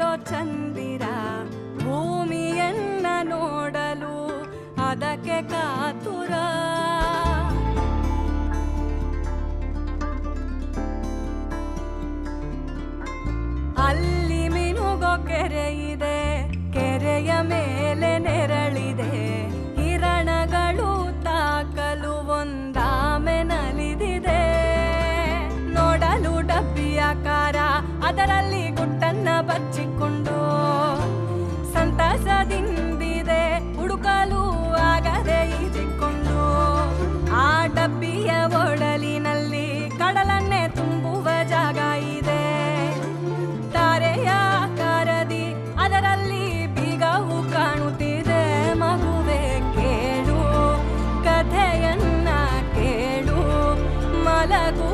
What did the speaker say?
ಚಂದಿರ, ಭೂಮಿಯನ್ನ ನೋಡಲು ಅದಕ್ಕೆ ಕಾತುರ. ಅಲ್ಲಿ ಮಿನುಗೋ ಇದೆ, ಕೆರೆಯ ಮೇಲೆ ನೆರಳಿದೆ. ಕಿರಣಗಳು ತಾಕಲು ಒಂದಾಮೆ ನಲಿದಿದೆ. ನೋಡಲು ಡಬ್ಬಿಯ ಕಾರ ಅದರಲ್ಲಿ ಬಚ್ಚಿಕೊಂಡು ಸಂತಸದಿಂದಿದೆ ಹುಡುಕಲು ಆಗದೆ ಈಜಿಕೊಂಡು ಆ ಡಬ್ಬಿಯ ಒಡಲಿನಲ್ಲಿ ಕಡಲನ್ನೇ ತುಂಬುವ ಜಾಗ ಇದೆ. ತಾರೆಯ ಕರದಿ ಅದರಲ್ಲಿ ಬೀಗವು ಕಾಣುತ್ತಿದೆ. ಮಗುವೆ ಕೇಳು, ಕಥೆಯನ್ನ ಕೇಳು, ಮಲಗು